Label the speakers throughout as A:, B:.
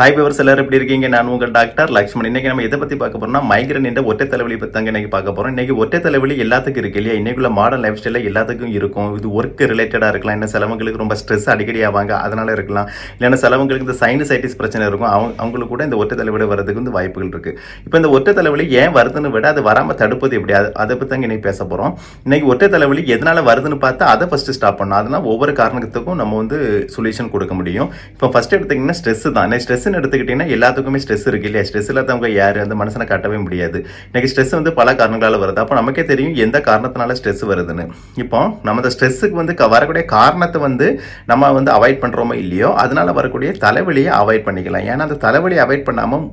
A: Hi viewers எல்லாரும் எப்படி இருக்கீங்க? நான் உங்கள் டாக்டர் லக்ஷ்மண். இன்னைக்கு நம்ம எதை பற்றி பார்க்க போறோம்னா மைக்ரேன் என்ற ஒற்றை தலைவலி பற்றி தாங்க இன்னைக்கு பார்க்க போகிறோம் இன்னைக்கு ஒற்றை தலைவலி எல்லாத்துக்கும் இருக்கு இல்லையா? இன்னைக்குள்ள மாடர்ன் லைஃப் ஸ்டைலில் எல்லாத்துக்கும் இருக்கும். இது ஒர்க் ரிலேட்டடாக இருக்கலாம். என்ன சிலவங்களுக்கு ரொம்ப ஸ்ட்ரெஸ் அடிக்கடி ஆவாங்க. அதனால இருக்கலாம். இல்லைன்னா சிலவங்களுக்கு இந்த சைனசைட்டிஸ் பிரச்சனை இருக்கும். அவங்க அவங்களுக்கு கூட இந்த ஒற்றை தலைவலி வரதுக்கு வந்து வாய்ப்புகள் இருக்கு. இப்போ இந்த ஒற்றை தலைவலி ஏன் வருதுன்னு விட அது வராமல் தடுப்பது எப்படி? அது அதை பற்றி தாங்க இன்னைக்கு பேச போகிறோம் இன்னைக்கு ஒற்றை தலைவலி எதனால வருதுன்னு பார்த்தா அதை ஃபஸ்ட்டு ஸ்டாப் பண்ணணும். அதனால் ஒவ்வொரு காரணத்துக்கும் நம்ம வந்து சொல்யூஷன் கொடுக்க முடியும். இப்போ ஃபஸ்ட் எடுத்தீங்கன்னா ஸ்ட்ரெஸ் தான். ஸ்ட்ரெஸ்ன்னு எடுத்துக்கிட்டீங்கன்னா எல்லாத்துக்குமே ஸ்ட்ரெஸ் இருக்கு இல்லையா? ஸ்ட்ரெஸ் இல்லாதவங்க யார்? அந்த மனசனை காட்டவே முடியாது. இன்னைக்கு ஸ்ட்ரெஸ் வந்து பல காரணங்களால் வருது. அப்போ நமக்கே தெரியும் எந்த காரணத்தினால ஸ்ட்ரெஸ் வருதுன்னு. இப்போ நம்ம இந்த ஸ்ட்ரெஸ்ஸுக்கு வந்து வரக்கூடிய காரணத்தை வந்து நம்ம வந்து அவாய்ட் பண்ணுறோமோ இல்லையோ அதனால வரக்கூடிய தலைவலியை அவாய்ட் பண்ணிக்கலாம். ஏன்னா அந்த தலைவலியை அவாய்ட் பண்ணாமல்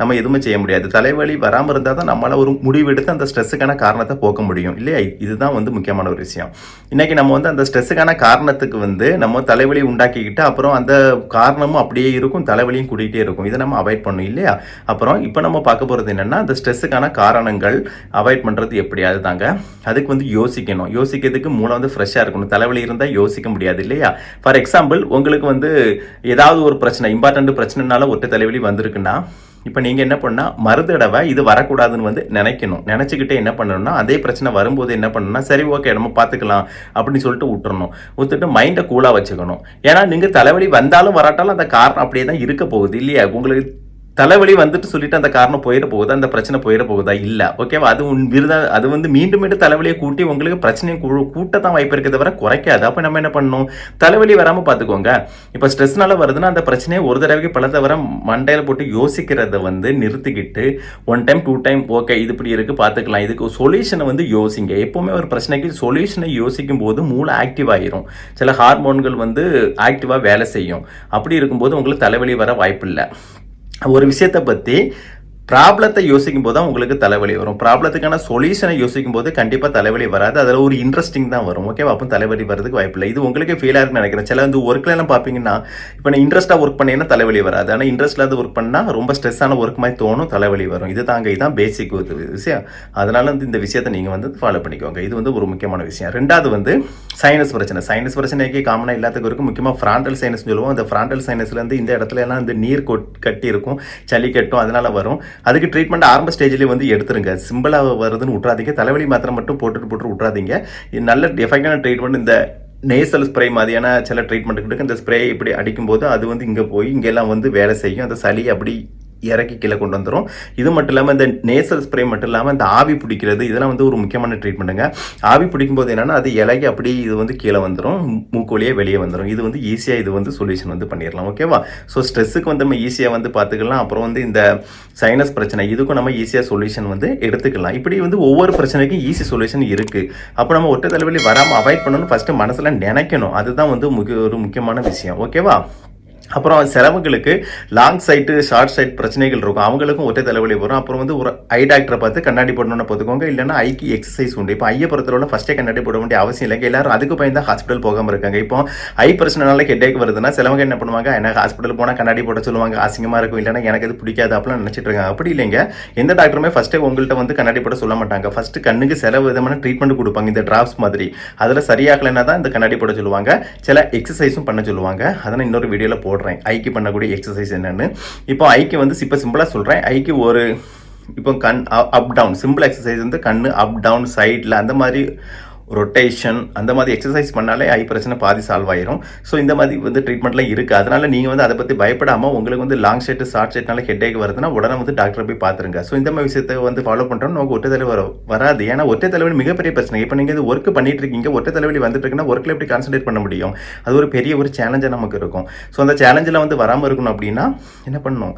A: நம்ம எதுவுமே செய்ய முடியாது. தலைவலி வராமல் இருந்தால் தான் நம்மளால் ஒரு முடிவெடுத்து அந்த ஸ்ட்ரெஸ்ஸுக்கான காரணத்தை போக்க முடியும். இல்லையா? இதுதான் வந்து முக்கியமான ஒரு விஷயம். இன்னைக்கு நம்ம வந்து அந்த ஸ்ட்ரெஸ்ஸுக்கான காரணத்துக்கு வந்து நம்ம தலைவலி உண்டாக்கிக்கிட்டு அப்புறம் அந்த காரணமும் அப்படியே இருக்கும் தலைவலியும் கூட்டிகிட்டே இருக்கும். இதை நம்ம அவாய்ட் பண்ணும் இல்லையா? அப்புறம் இப்போ நம்ம பார்க்க போகிறது என்னென்னா அந்த ஸ்ட்ரெஸ்ஸுக்கான காரணங்கள் அவாய்ட் பண்ணுறது எப்படி? அதுதாங்க. அதுக்கு வந்து யோசிக்கணும். யோசிக்கிறதுக்கு மூளை வந்து ஃப்ரெஷ்ஷாக இருக்கணும். தலைவலி இருந்தால் யோசிக்க முடியாது இல்லையா? ஃபார் எக்ஸாம்பிள் உங்களுக்கு வந்து ஏதாவது ஒரு பிரச்சனை இம்பார்ட்டண்ட் பிரச்சனைனால ஒற்றை தலைவலி வந்திருக்குன்னா இப்போ நீங்கள் என்ன பண்ணால் மறுதடவை இது வரக்கூடாதுன்னு வந்து நினைக்கணும். நினச்சிக்கிட்டே என்ன பண்ணணும்னா அதே பிரச்சனை வரும்போது என்ன பண்ணணும்னா சரி ஓகே நம்ம பார்த்துக்கலாம் அப்படின்னு சொல்லிட்டு விட்டுறணும் விட்டுட்டு மைண்டை கூலாக வச்சுக்கணும். ஏன்னா நீங்கள் தலைவலி வந்தாலும் வராட்டாலும் அந்த காரணம் அப்படியே தான் இருக்க போகுது இல்லையா? உங்களுக்கு தலைவலி வந்துட்டு சொல்லிட்டு அந்த காரணம் போயிட போகுதா? அந்த பிரச்சனை போயிட போகுதா? இல்ல. ஓகேவா அது உன் விருதா அது வந்து மீண்டும் மீண்டும் தலைவலியை கூட்டி உங்களுக்கு பிரச்சனையை கூ- கூட்டத்தான் வாய்ப்பு இருக்கிறத தவிர குறைக்காது. அப்ப நம்ம என்ன பண்ணணும்? தலைவலி வராம பாத்துக்கோங்க இப்ப ஸ்ட்ரெஸ்னால வருதுன்னா அந்த பிரச்சனையை ஒரு தடவைக்கு பல தவிர மண்டையில போட்டு யோசிக்கிறத வந்து நிறுத்திக்கிட்டு one time two time okay இது இப்படி இருக்கு பாத்துக்கலாம் இதுக்கு சொல்யூஷனை வந்து யோசிங்க. எப்பவுமே ஒரு பிரச்சனைக்கு சொல்யூஷனை யோசிக்கும் போது மூளை ஆக்டிவ் ஆயிரும். சில ஹார்மோன்கள் வந்து ஆக்டிவா வேலை செய்யும். அப்படி இருக்கும்போது உங்களுக்கு தலைவலி வர வாய்ப்பு இல்லை ஒரு விஷயத்தை பற்றி ப்ராப்ளத்தை யோசிக்கும் போது தான் உங்களுக்கு தலைவலி வரும். ப்ராப்ளத்துக்கான சொல்யூஷனை யோசிக்கும் போது கண்டிப்பாக தலைவலி வராது. அதில் ஒரு இன்ட்ரெஸ்டிங் தான் வரும். ஓகேவா அப்போ தலைவலி வரதுக்கு வாய்ப்பு இல்லை. இது உங்களுக்கு ஃபீலாக இருக்குன்னு நினைக்கிறேன். சில வந்து ஒர்க்கில் எல்லாம் பார்த்தீங்கன்னா இப்போ நான் இன்ட்ரெஸ்ட்டாக ஒர்க் பண்ணீங்கன்னா தலைவலி வராது. ஆனால் இன்ட்ரெஸ்ட் இல்லாத ஒர்க் பண்ணால் ரொம்ப ஸ்ட்ரெஸ்ஸான ஒர்க் மாதிரி தோணும் தலைவலி வரும். இது தாங்க இதுதான் பேசிக் விஷயம் அதனால வந்து இந்த விஷயத்தை நீங்கள் வந்து ஃபாலோ பண்ணிக்கோங்க. இது வந்து ஒரு முக்கியமான விஷயம். ரெண்டாவது வந்து சைனஸ் பிரச்சனை. சைனஸ் பிரச்சனைக்கு காமனாக எல்லாத்துக்கும் இருக்கும் முக்கியமாக ஃப்ராண்டல் சைனஸ் சொல்லுவோம். அந்த ஃப்ராண்டல் சைனஸ்லேருந்து இந்த இடத்துல எல்லாம் இந்த நீர் கொட் கட்டி இருக்கும். சளி கட்டும். அதனால வரும். அதுக்கு ட்ரீட்மெண்ட் ஆரம்ப ஸ்டேஜ்லேயே வந்து எடுத்துருங்க. சிம்பிளாக வருதுன்னு விட்றாதீங்க தலைவலி மாத்திரை மட்டும் போட்டுட்டு போட்டு விட்றாதீங்க நல்ல எஃபெக்டான ட்ரீட்மெண்ட் இந்த நேசல் ஸ்ப்ரே மாதிரியான சில ட்ரீட்மெண்ட் இந்த ஸ்ப்ரே இப்படி அடிக்கும்போது அது வந்து இங்கே போய் இங்கெல்லாம் வந்து வேலை செய்யும். அந்த சளி அப்படி இறக்கி கீழே கொண்டு வந்துடும் இது மட்டும் இல்லாமல் இந்த நேசல் ஸ்ப்ரே மட்டும் இல்லாமல் இந்த ஆவி பிடிக்கிறது இதெல்லாம் வந்து ஒரு முக்கியமான ட்ரீட்மெண்ட்டுங்க ஆவி பிடிக்கும் போது அது இலகி அப்படி இது வந்து கீழே வந்துடும் மூக்கு வெளியே வந்துடும் இது வந்து ஈஸியாக இது வந்து சொல்யூஷன் வந்து பண்ணிடலாம் ஓகேவா ஸோ ஸ்ட்ரெஸ்ஸுக்கு வந்து நம்ம ஈஸியாக வந்து பார்த்துக்கலாம் அப்புறம் வந்து இந்த சைனஸ் பிரச்சனை இதுக்கும் நம்ம ஈஸியாக சொல்யூஷன் வந்து எடுத்துக்கலாம். இப்படி வந்து ஒவ்வொரு பிரச்சனைக்கும் ஈஸி சொல்யூஷன் இருக்குது அப்போ நம்ம ஒற்றை தலைவலி வராமல் அவாய்ட் பண்ணணும்னு ஃபஸ்ட்டு மனசில் நினைக்கணும். அதுதான் வந்து முக்கிய ஒரு முக்கியமான விஷயம். ஓகேவா அப்புறம் சிலவங்களுக்கு லாங் சைட்டு ஷார்ட் சைட் பிரச்சனைகள் இருக்கும். அவங்களுக்கும் ஒற்றை தலைவலி வரும். அப்புறம் வந்து ஒரு ஐ டாக்டரை பார்த்து கண்ணாடி போடணும்னு பார்த்துக்கோங்க இல்லைன்னா ஐக்கு எக்ஸசைஸ் உண்டு. இப்போ ஐயப்புறத்தில் உள்ள ஃபஸ்ட்டே கண்ணாடி போட வேண்டிய அவசியம் இல்லைங்க. எல்லாரும் அதுக்கு பயந்து ஹாஸ்பிட்டல் போகாமல் இருக்காங்க. இப்போ ஐ பிரச்சனைனால ஹெட்டேக் வருதுன்னா சிலவங்க என்ன பண்ணுவாங்க? எனக்கு ஹாஸ்பிட்டல் போனால் கண்ணாடி போட சொல்லுவாங்க. அசிங்கமாக இருக்கும். இல்லைன்னா எனக்கு இது பிடிக்காது அப்படிலாம் நினச்சிட்டு இருக்காங்க. அப்படி இல்லைங்க. எந்த டாக்டருமே ஃபஸ்ட்டே உங்கள்கிட்ட வந்து கண்ணாடி போட சொல்ல மாட்டாங்க. ஃபஸ்ட்டு கண்ணுக்கு சில விதமான ட்ரீட்மெண்ட் கொடுப்பாங்க. இந்த டிராப்ஸ் மாதிரி. அதில் சரியாகலைன்னா தான் இந்த கண்ணாடி போட சொல்லுவாங்க. சில எக்ஸசைஸும் பண்ண சொல்லுவாங்க. அதனால் இன்னொரு வீடியோவில் போடுறேன். சொல்கிறேன் ஐக்கு பண்ணக்கூடிய எக்ஸசைஸ் என்னன்னு. இப்போ ஐக்கு வந்து இப்போ சிம்பிளாக சொல்கிறேன் ஐக்கு ஒரு இப்போ கண் அப் டவுன் சிம்பிள் எக்ஸசைஸ் வந்து கண் அப் டவுன் சைடில் அந்த மாதிரி ரொட்டேஷன் அந்த மாதிரி எக்ஸசைஸ் பண்ணாலே ஐ பிரச்சனை பாதி சால்வ் ஆயிரும். ஸோ இந்த மாதிரி வந்து ட்ரீட்மெண்ட்லாம் இருக்குது அதனால நீங்கள் வந்து அதை பற்றி பயப்படாமல் உங்களுக்கு வந்து லாங் ஷர்ட் ஷார்ட் ஷெட்னால ஹெட் ஏக் வருதுன்னா உடனே வந்து டாக்டரை போய் பார்த்துருங்க. ஸோ இந்த மாதிரி விஷயத்தை வந்து ஃபாலோ பண்ணுறோம் நமக்கு ஒற்றை தலைவர் வர வராது. ஏன்னா ஒற்றை தலைவலி மிகப்பெரிய பிரச்சனை. இப்போ நீங்கள் இது ஒர்க் பண்ணிட்டு இருக்கீங்க ஒற்றை தலைவலி வந்துட்டு இருக்குன்னா ஒர்க்கில் எப்படி கான்சன்ட்ரேட் பண்ண முடியும்? அது ஒரு பெரிய ஒரு சேலஞ்சாக நமக்கு இருக்கும். ஸோ அந்த சேலஞ்சில் வந்து வராமல் இருக்கணும் அப்படின்னா என்ன பண்ணணும்?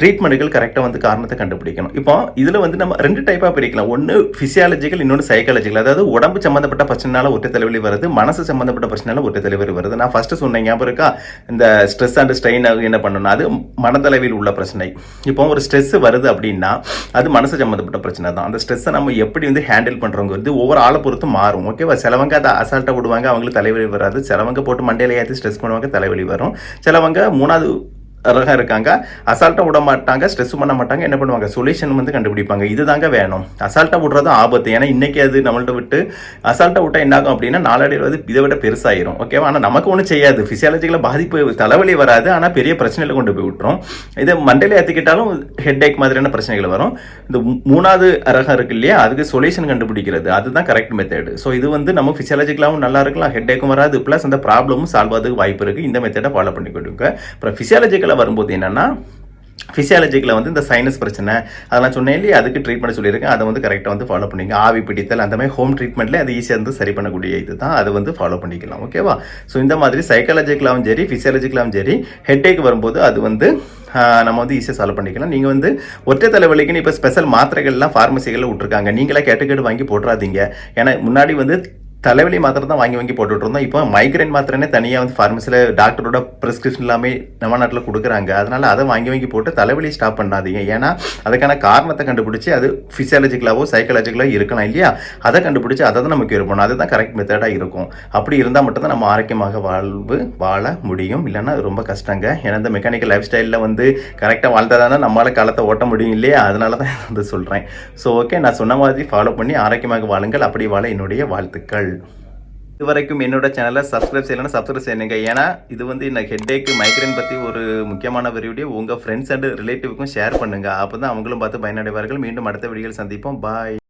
A: ட்ரீட்மெண்ட்டுகள் கரெக்டாக வந்து காரணத்தை கண்டுபிடிக்கணும். இப்போ இதில் வந்து நம்ம ரெண்டு டைப்பாக பிரிக்கலாம். ஒன்று ஃபிசியாலஜிக்கல் இன்னொன்று சைக்காலஜிக்கல் அதாவது உடம்பு சம்மந்தப்பட்ட பிரச்சனைனால ஒற்றை தலைவலி வருது மனசு சம்மந்தப்பட்ட பிரச்சனைனால ஒற்றை தலைவலி வருது. நான் ஃபஸ்ட்டு சொன்னேன் ஞாபகம் இருக்கா? இந்த ஸ்ட்ரெஸ் அண்ட் ஸ்ட்ரெயின் என்ன பண்ணணும்? அது மனதளவில் உள்ள பிரச்சனை. இப்போ ஒரு ஸ்ட்ரெஸ் வருது அப்படின்னா அது மனசு சம்மந்தப்பட்ட பிரச்சனை தான். அந்த ஸ்ட்ரெஸ்ஸை நம்ம எப்படி வந்து ஹேண்டில் பண்ணுறோங்கிறது ஒவ்வொரு ஆளை பொறுத்து மாறும். ஓகேவா சிலவங்க அதை அசால்ட்டாக விடுவாங்க அவங்களுக்கு தலைவலி வராது. சிலவங்க போட்டு மண்டையில ஏற்றி ஸ்ட்ரெஸ் பண்ணுவாங்க தலைவலி வரும். சிலவங்க மூணாவது அழகாக இருக்காங்க. அசால்ட்டாக விட மாட்டாங்க ஸ்ட்ரெஸ் பண்ண மாட்டாங்க என்ன பண்ணுவாங்க? சொல்யூஷன் வந்து கண்டுபிடிப்பாங்க. இது தாங்க வேணும். அசால்ட்டாக விடுறது ஆபத்து. ஏன்னா இன்றைக்கி அது நம்மள்ட்ட விட்டு அசால்ட்டாக விட்டால் என்ன ஆகும் அப்படின்னா நாளடைவில் வந்து இதை விட பெருசாயிரும். ஓகேவா ஆனால் நமக்கு ஒன்றும் செய்யாது. ஃபிசியாலஜிக்கலாக பாதிப்பு தலைவலி வராது. ஆனால் பெரிய பிரச்சனையில கொண்டு போய் விட்டுரும். இதை மண்டையில் ஏற்றிக்கிட்டாலும் ஹெட் ஏக் மாதிரியான பிரச்சனைகள் வரும். இந்த மூணாவது ரகம் இருக்கு இல்லையா? அதுக்கு சொல்யூஷன் கண்டுபிடிக்கிறது. அதுதான் கரெக்ட் மெத்தட் ஸோ இது வந்து நம்ம ஃபிசியாலஜிக்கலாகவும் நல்லா இருக்கலாம். ஹெட் ஏக்கும் வராது. ப்ளஸ் அந்த ப்ராப்ளமும் சால்வ் ஆகிறதுக்கு வாய்ப்பு இருக்குது இந்த மெத்தடை ஃபாலோ பண்ணி கொடுங்க அப்புறம் ஃபிசியாலஜிக்கலாக வரும்போது என்னன்னா ஃபிசியாலஜிக்கில் வந்து இந்த சைனஸ் பிரச்சனை அதெல்லாம் சொன்னேன் இல்லையா? அதுக்கு ட்ரீட்மெண்ட் சொல்லியிருக்கேன். அதை வந்து கரெக்டாக வந்து ஃபாலோ பண்ணிங்க ஆவி பிடித்தல் அந்த மாதிரி ஹோம் ட்ரீட்மெண்ட்ல அது ஈஸியாக வந்து சரி பண்ணக்கூடிய இது தான் அதை வந்து ஃபாலோ பண்ணிக்கலாம் ஓகேவா ஸோ இந்த மாதிரி சைக்காலஜிக்கலாகவும் சரி ஃபிசியாலஜிக்கலாகவும் சரி ஹெட்டேக் வரும்போது அது வந்து நம்ம வந்து ஈஸியாக சால்வ் பண்ணிக்கலாம். நீங்கள் வந்து ஒற்றை தலைவலிக்குன்னு இப்போ ஸ்பெஷல் மாத்திரைகள்லாம் ஃபார்மசிகளில் விட்ருக்காங்க நீங்களே கேட்டு கேட்டு வாங்கி போட்டுறாதீங்க. ஏன்னா முன்னாடி வந்து தலைவலி மாத்திரை தான் வாங்கி வாங்கி போட்டுட்டு இருந்தோம். இப்போ மைக்ரைன் மாத்திரனே தனியாக வந்து ஃபார்மசியில் டாக்டரோட ப்ரிஸ்கிரிப்ஷன் எல்லாமே நம்ம நாட்டில் கொடுக்குறாங்க. அதனால் அதை வாங்கி வாங்கி போட்டு தலைவலி ஸ்டாப் பண்ணாதீங்க. ஏன்னா அதுக்கான காரணத்தை கண்டுபிடிச்சி அது ஃபிசியாலஜிக்கலாவோ சைக்காலஜிக்கலோ இருக்கலாம் இல்லையா? அதை கண்டுபிடிச்சி அதை தான் நமக்கு இருப்பணும் அதுதான் கரெக்ட் மெத்தடாக இருக்கும். அப்படி இருந்தால் மட்டும்தான் நம்ம ஆரோக்கியமாக வாழ்வு வாழ முடியும். இல்லைன்னா அது ரொம்ப கஷ்டங்க. ஏன்னா இந்த மெக்கானிக்கல் லைஃப் ஸ்டைலில் வந்து கரெக்டாக வாழ்ந்தா தானே நம்மளால் காலத்தை ஓட்ட முடியும் இல்லையா? அதனால தான் வந்து சொல்கிறேன் ஸோ ஓகே நான் சொன்ன மாதிரி ஃபாலோ பண்ணி ஆரோக்கியமாக வாழுங்கள். அப்படி வாழ என்னுடைய வாழ்த்துக்கள். இது வரைக்கும் என்னோட சேனலை சப்ஸ்கிரைப் செய்யலைன்னா சப்ஸ்கிரைப் செய்யுங்க. ஏன்னா இது வந்து இந்த ஹெட்டேக்கு மைக்ரைன் பற்றி ஒரு முக்கியமான ஒரு வீடியோ உங்கள் ஃப்ரெண்ட்ஸ் அண்ட் ரிலேட்டிவ்க்கும் ஷேர் பண்ணுங்கள் அப்போ தான் அவங்களும் பார்த்து பயனடைவார்கள். மீண்டும் அடுத்த வீடியோவில் சந்திப்போம். பாய்